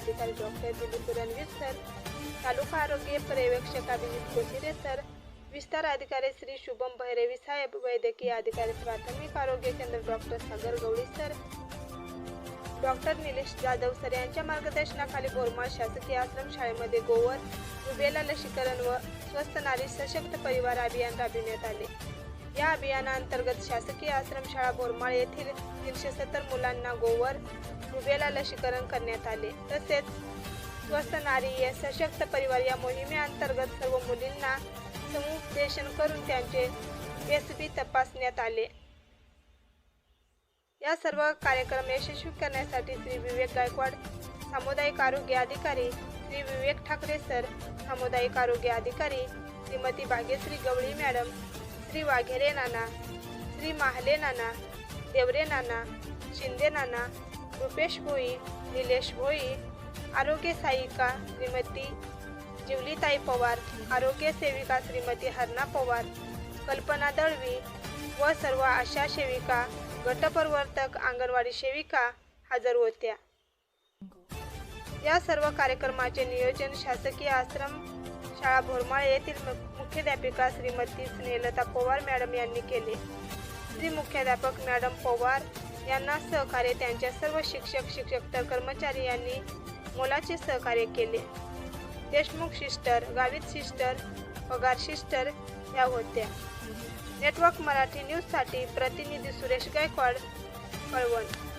अधिकारी doctor Dilip Ranveer sir taluka आरोग्य पर्यवेक्षक अभिजित कोशिरे सर विस्तार अधिकारी श्री शुभम भैरवी साहेब वैद्यकीय अधिकारी प्राथमिक आरोग्य केंद्र doctor Sagar Gawali sir doctor Nilesh Jadhav sir यांच्या मार्गदर्शनाखाली बोरमाळ शासकीय आश्रमशाळेमध्ये गोवर रुबेला लसीकरण व स्वस्त नारी सशक्त परिवार अभियान राबविण्यात आले. या अभियानाअंतर्गत शासकीय आश्रमशाळा बोरमाळ येथील तीनशे सत्तर मुलांना गोवर रुबेला लसीकरण करण्यात आले. तसेच स्वस्थ नारी या सशक्त परिवार या मोहिमेअंतर्गत सर्व मुलींना समुपदेशन करून त्यांचे एस बी तपासण्यात आले. या सर्व कार्यक्रम यशस्वी करण्यासाठी श्री विवेक गायकवाड सामुदायिक आरोग्य अधिकारी श्री विवेक ठाकरे सर सामुदायिक आरोग्य अधिकारी श्रीमती भाग्यश्री गवळी मॅडम श्री वाघेरे नाना श्री माहले नाना देवरे नाना शिंदे नाना रुपेश भोई निलेश भोई आरोग्य सायिका श्रीमती जिवलीताई पवार आरोग्य सेविका श्रीमती हरणा पवार कल्पना दळवी व सर्व आशा सेविका गटप्रवर्तक अंगणवाडी सेविका हजर होत्या. या सर्व कार्यक्रमाचे नियोजन शासकीय आश्रम शाळा भोरमाळ येथील मु- मुख्याध्यापिका श्रीमती स्नेहलता पवार मॅडम यांनी केले. श्री मुख्याध्यापक मॅडम पवार यांना सहकार्य त्यांच्या सर्व शिक्षक शिक्षक तर कर्मचारी यांनी मोलाचे सहकार्य केले. Deshmukh sister Gavit sister Pagar sister या होत्या. नेटवर्क मराठी न्यूजसाठी प्रतिनिधी सुरेश गायकवाड कळवण.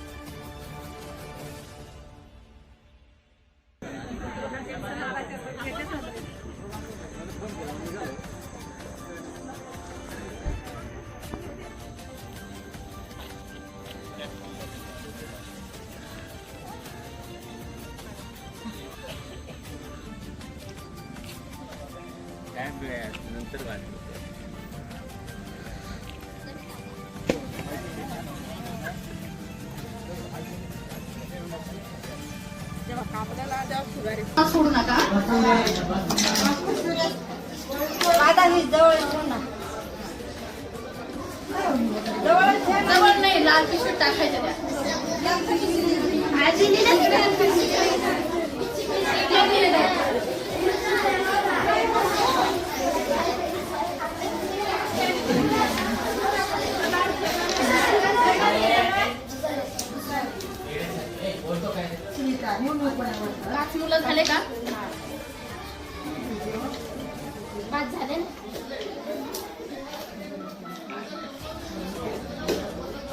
सोडू नका आता ही जवळ जवळ नाही लाल पिशवीत टाकायचं पाच मुलं झाले का? पाच झाले ना?